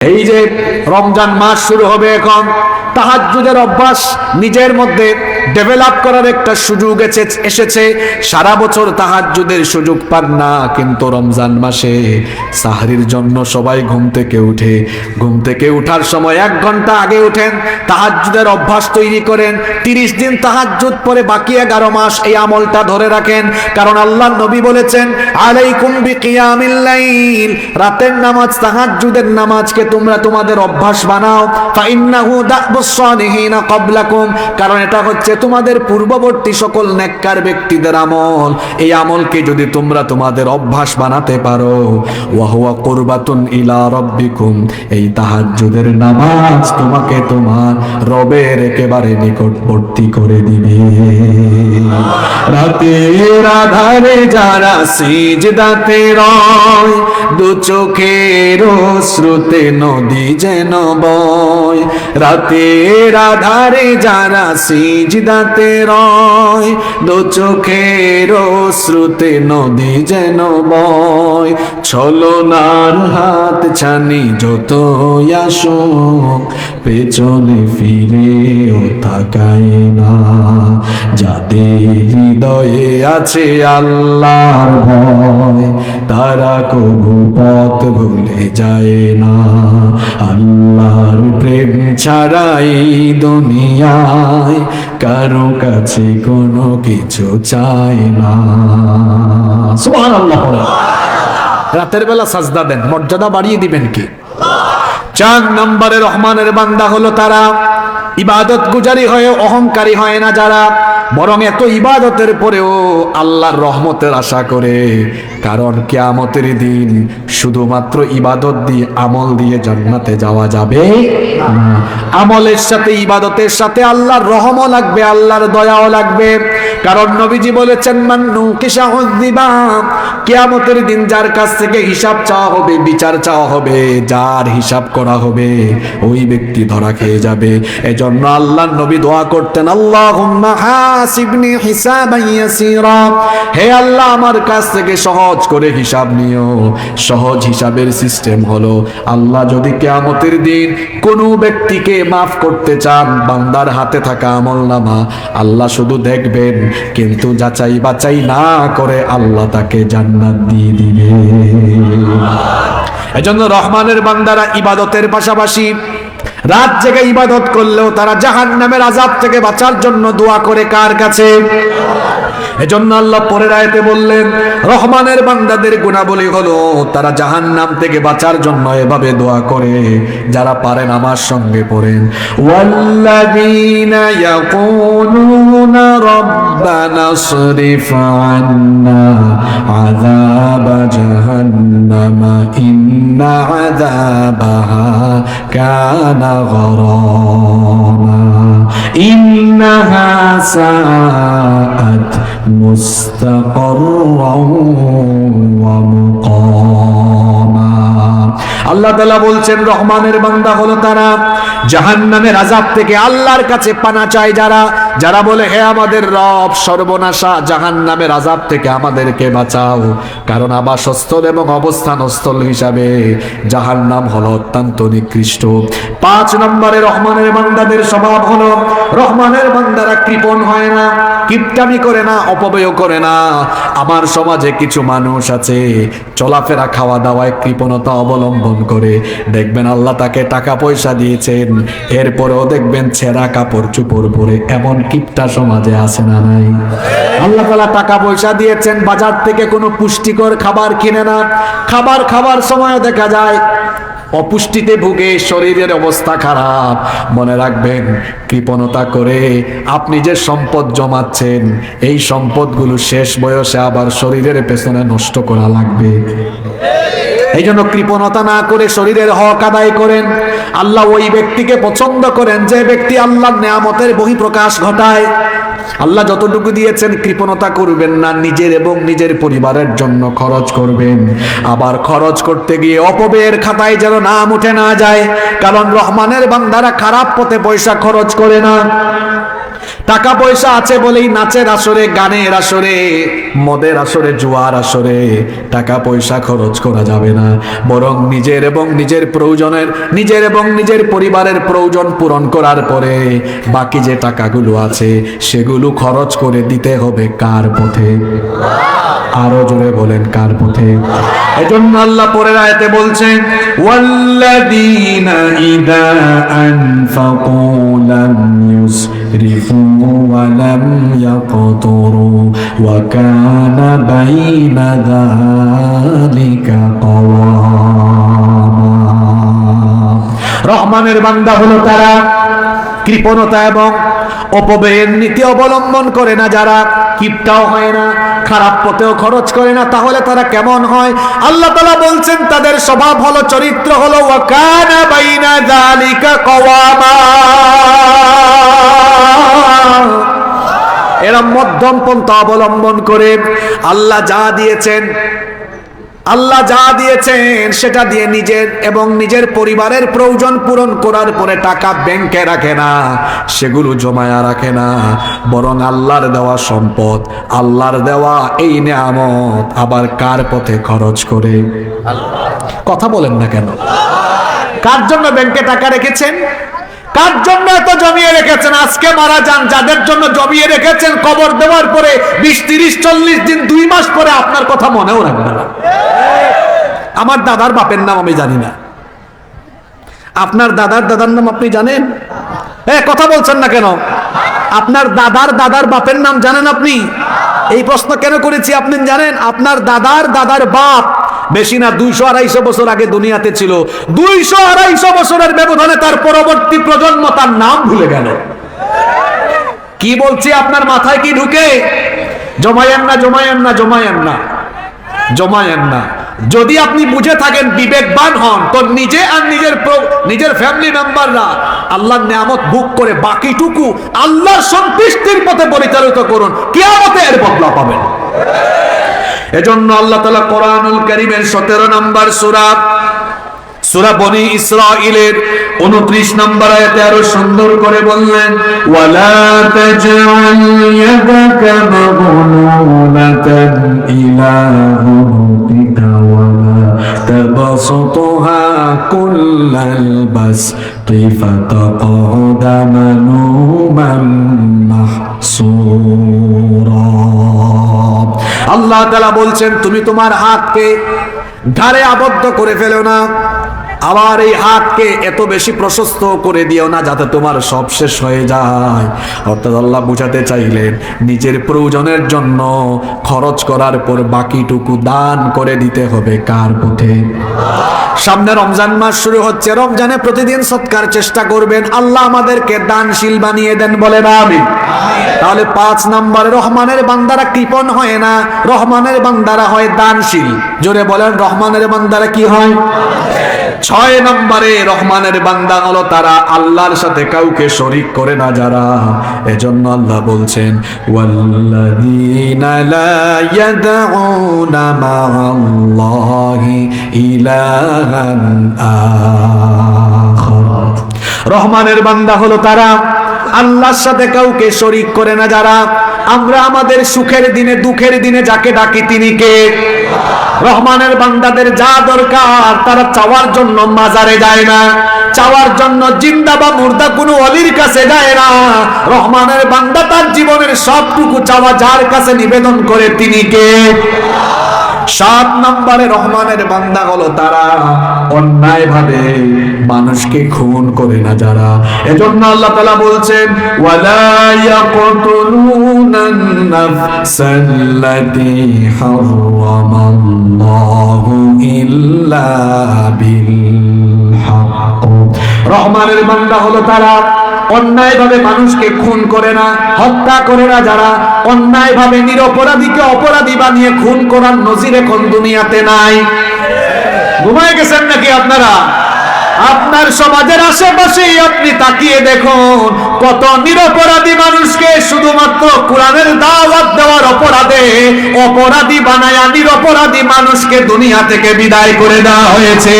এই যে রমজান মাস শুরু হবে এখন। তাহাজ্জুদের অভ্যাস নিজের মধ্যে ডেভেলপ করার একটা সুযোগ এসেছে সারা বছর তাহাজ্জুদের সুযোগ পান না, কিন্তু রমজান মাসে সাহরির জন্য সবাই ঘুম থেকে উঠে। ঘুম থেকে উঠার সময় এক ঘণ্টা আগে উঠেন, তাহাজ্জুদের অভ্যাস তৈরি করেন। তিরিশ দিন তাহাজ্জুদ পরে বাকি এগারো মাস এই আমলটা ধরে রাখেন। কারণ আল্লাহ নবী বলেছেন, আলাইকুম বিকিয়ামিল লাইল। রাতের নামাজ, তাহাজ্জুদের নামাজকে তোমরা তোমাদের অভ্যাস বানাও। ফাইন্নাহু কারণ এটা হচ্ছে তোমাদের পূর্ববর্তী সকল নেককার ব্যক্তিদের আমল। এই আমলকে যদি তোমরা তোমাদের অভ্যাস বানাতে পারো, ওয়া হুয়া কুরবাতুন ইলা রাব্বিকুম। এই তাহাজ্জুদের নামাজ তোমাকে তোমার রবের একেবারে নিকটবর্তী করে দিবে। রাতের আধারে যারা সিজদাতে রয়, দু চোখের শ্রুতে নদী যেন বয়। রাতের আধারে যারা সিজদাতে রয়, দু চোখের শ্রুতে নদী যেন বয়। ছলনার হাত ছানি যত আসুক, পেছনে ফিরেও তাকায় না। যাদের হৃদয়ে আছে আল্লাহর ভয়, তারা কবু পথ ভুলে যায় না। আল্লাহর প্রেম ছাড়াই দুনিয়ায় কারও কাছে কোনো কিছু চাই না। সুবহানাল্লাহ রাতের বেলা সাজদা দেন, মর্যাদা বাড়িয়ে দিবেন কি? চার নম্বরে রহমানের বান্দা হলো তারা। ইবাদত গুজারি হয়ে, অহংকারী হয় না যারা। বরং এত ইবাদতের পরেও আল্লাহর রহমতের আশা করে। কারণ কেয়ামতের দিন শুধুমাত্র ইবাদত দিয়ে, আমল দিয়ে জান্নাতে যাওয়া যাবে আমলের সাথে, ইবাদতের সাথে আল্লাহর রহমও লাগবে, আল্লাহর দয়াও লাগবে। কারণ নবীজি বলেছেন, মান্নু কিসাহুদ্দিবা কেয়ামতের দিন যার কাছ থেকে হিসাব চাওয়া হবে, বিচার চাওয়া হবে, যার হিসাব করা হবে, ওই ব্যক্তি ধরা খেয়ে যাবে। এজন্য আল্লাহ নবী দোয়া করতেন, আল্লাহুম্মা হাসিবনি হিসাবান ইয়াসীরা। হে আল্লাহ, আমার কাছ থেকে সহজ করে হিসাব নিও। সহজ হিসাবের সিস্টেম হলো, আল্লাহ যদি কেয়ামতের দিন কোনো ব্যক্তিকে মাফ করতে চান, বান্দার হাতে থাকা আমলনামা, আল্লাহ শুধু দেখবেন, কিন্তু যাচাই বাচাই না করে আল্লাহ তাকে জান্নাত দিয়ে দিবে। এজন্য রহমানের বান্দারা ইবাদতের পাশাপাশি রাত জেগে ইবাদত করলেও তারা জাহান নামের আজাব থেকে বাঁচার জন্য দোয়া করে কার কাছে? এজন্য আল্লাহ পরের আয়তে বললেন, রহমানের বান্দাদের গুণাবলী হলো তারা জাহান নাম থেকে বাঁচার জন্য এভাবে দোয়া করে, যারা পারেন আমার সঙ্গে পড়েন। ওয়াল্লাযীনা ইয়াকুলুনা রব্বানা সরিফ আন্না আযাব জাহান্নামা, ইন্না আযাবাহা কানা غراما إنها ساءت مستقرا ومقاما আল্লাহ তালা বলছেন, রহমানের বান্দা হলো তারা জাহান্নামের আযাব থেকে আল্লাহর কাছে পানা চায় যারা। যারা বলে, হে আমাদের রব, সর্বনাশা, জাহান্নামের আযাব থেকে আমাদেরকে বাঁচাও। কারণ আবাসস্থল এবং অবস্থানস্থল হিসাবে জাহান্নাম হলো অত্যন্ত নিকৃষ্ট। পাঁচ নম্বরে রহমানের বান্দাদের স্বভাব হলো, রহমানের বান্দারা কৃপণ হয় না, কিপটামি করে না, অপব্যয় করে না। আমার সমাজে কিছু মানুষ আছে, চলাফেরা খাওয়া দাওয়ায় কৃপণতা অবলম্বন করে। দেখবেন আল্লাহ তাকে টাকা পয়সা দিয়েছেন। এরপরেও দেখবেন ছেঁড়া কাপড় চুপড় পরে এমন কিপটা সমাজে আসে না নাই। আল্লাহ তালা টাকা পয়সা দিয়েছেন, বাজার থেকে কোনো পুষ্টিকর খাবার কিনে না। খাবার খাবার সময় দেখা যায় অপুষ্টিতে ভুগে শরীরের অবস্থা খারাপ। মনে রাখবেন, কৃপণতা করে আপনি যে সম্পদ জমাচ্ছেন, এই সম্পদগুলো শেষ বয়সে আবার শরীরের পেছনে নষ্ট করা লাগবে। এই জন্য কৃপণতা না করে শরীরের হক আদায় করেন। আল্লাহ ওই ব্যক্তিকে পছন্দ করেন। যে ব্যক্তি আল্লাহর নেয়ামতের বহিঃপ্রকাশ ঘটায় আল্লাহ যতটুকু দিয়েছেন কৃপণতা করবেন না, নিজের এবং নিজের পরিবারের জন্য খরচ করবেন। আবার খরচ করতে গিয়ে অপবের খাতায় যেন নাম উঠে না যায়, কারণ রহমানের বান্দারা খারাপ পথে পয়সা খরচ করে না। টাকা পয়সা আছে বলেই নাচের আসরে, গানের আসরে, মদের আসরে, জুয়ার আসরে টাকা পয়সা খরচ করা যাবে না। বরং নিজের এবং নিজের প্রয়োজনের, নিজের এবং নিজের পরিবারের প্রয়োজন পূরণ করার পরে বাকি যে টাকাগুলো আছে সেগুলো খরচ করে দিতে হবে কার পথে? আরও জোরে বলেন কার পথে? এজন্য আল্লাহ পরের আয়াতে বলছেন, ওয়াল্লাযীনা ইযা আনফাকু লাম লাম ইয়াকতুরু ওয়া কানা বাইনা যালিকা কওয়ামা রহমানের বান্দা হলো তারা কৃপণতা এবং অপব্যয়ের নীতি অবলম্বন করে না, যারা কিপটাও হয় না, খারাপ পথেও খরচ করে না, তাহলে তারা কেমন হয়? আল্লাহ তালা বলছেন, তাদের স্বভাব হলো, চরিত্র হলো ওয়াকানা বাইনা জালিকা কওয়ামা। মধ্যম পন্থা অবলম্বন করে আল্লাহ যা দিয়েছেন আল্লাহ যা দিয়েছেন সেটা দিয়ে নিজের এবং নিজের পরিবারের প্রয়োজন পূরণ করার পরে টাকা ব্যাংকে রাখে না সেগুলো জমায়া রাখে না বরং আল্লাহর দেওয়া সম্পদ আল্লাহর দেওয়া এই নিয়ামত আবার কার পথে খরচ করে? কথা বলেন না কেন? কার জন্য ব্যাংকে টাকা রেখেছেন? কার জন্য এত জমিয়ে রেখেছেন? আজকে মারা যান। যাদের জন্য জমিয়ে রেখেছেন, কবর দেওয়ার পরে বিশ, তিরিশ, চল্লিশ দিন, দুই মাস পরে আপনার কথা মনেও রাখবে না। আমার দাদার বাপের নাম আমি জানি না। আপনার দাদার দাদার নাম আপনি জানেন? এ, কথা বলছেন না কেন? আপনার দাদার দাদার বাপের নাম জানেন আপনি? এই প্রশ্ন কেন করেছি আপনি জানেন? আপনার দাদার দাদার বাপ বেশি না দুইশো আড়াইশো বছর আগে দুনিয়াতে ছিল। দুইশো আড়াইশো বছরের ব্যবধানে তার পরবর্তী প্রজন্ম তার নাম ভুলে গেল। কি বলছি, আপনার মাথায় কি ঢুকে? জমায়েন না জমায়েন না জমায়েন না। জমায়েন না। যদি আপনি বুঝে থাকেন বিবেকবান হন, তো নিজে আর নিজের নিজের ফ্যামিলি মেম্বাররা আল্লাহর নিয়ামত বুক করে বাকিটুকু আল্লাহর সন্তুষ্টির পথে পরিচালিত করুন। কিয়ামতে এর বদলা পাবেন। এজন্য আল্লাহ তাআলা কোরআনুল কারীমের 17 নম্বর সূরা সূরা বনি ইসরাঈলের 29 নম্বর আয়াতে আরও সুন্দর করে বললেন, ওয়ালা তাজআল ইয়াদাকা মাগলুলাতান ইলা উনুকিকা ওয়ালা তাবসুতহা কুল্লাল বাসতি ফাতাকউদা মালুমান মাহসুরা। আল্লাহ তালা বলছেন, তুমি তোমার হাতকে ঘাড়ে আবদ্ধ করে ফেলো না। আবার এই হাতকে এত বেশি প্রশস্ত করে দিও না যাতে তোমার সব শেষ হয়ে যায়। অর্থাৎ আল্লাহ বুঝাতে চাইলেন, নিজের প্রয়োজনের জন্য খরচ করার পর বাকিটুকু দান করে দিতে হবে কার পথে? সামনে রমজান মাস শুরু হচ্ছে, রমজানে প্রতিদিন সৎকার চেষ্টা করবেন। আল্লাহ আমাদেরকে দানশীল বানিয়ে দেন বলে আমি তাহলে পাঁচ নম্বরে, রহমানের বান্দারা কৃপন হয় না, রহমানের বান্দারা হয় দানশীল। জোরে বলেন, রহমানের বান্দারা কি হয়? ছয় নম্বরে রহমানের বান্দা হলো তারা আল্লাহর সাথে কাউকে শরিক করে না যারা। এজন্য আল্লাহ বলছেন রহমানের বান্দা হলো তারা আল্লাহর সাথে কাউকে শরিক করে না যারা। আমরা আমাদের সুখের দিনে, দুঃখের দিনে যাকে ডাকি তিনি কে? রহমানের বান্দাদের যা দরকার, তারা চাওয়ার জন্য মাজারে যায় না। চাওয়ার জন্য জিন্দা বা মুর্দা কোনো অলির কাছে যায় না। রহমানের বান্দা তার জীবনের সবটুকু চাওয়া যার কাছে নিবেদন করে তিনি কে? সাত নম্বরে রহমানের বান্দা হলো তারা। অন্যায় ভাবে মানুষকে খুন করে না যারা। এজন্য আল্লাহ তালা বলছেন, ওয়ালা ইয়াকতুলুনান নাফসাল্লাতী হারামাল্লাহু ইল্লা বিল হক। রহমানের বান্দা হলো তারা। অন্যায়ভাবে মানুষকে খুন করে না, হত্যা করে না যারা। অন্যায়ভাবে নিরপরাধীকে অপরাধী বানিয়ে খুন করার নজির এখন দুনিয়াতে নাই। ঘুমায় গেছেন নাকি আপনারা? আপনার সমাজের আশেপাশেই আপনি তাকিয়ে দেখুন, কত নিরপরাধী মানুষকে শুধুমাত্র কোরআনের দাওয়াত দেওয়ার অপরাধে অপরাধী বানায়া নিরপরাধী মানুষকে দুনিয়া থেকে বিদায় করে দেওয়া হয়েছে।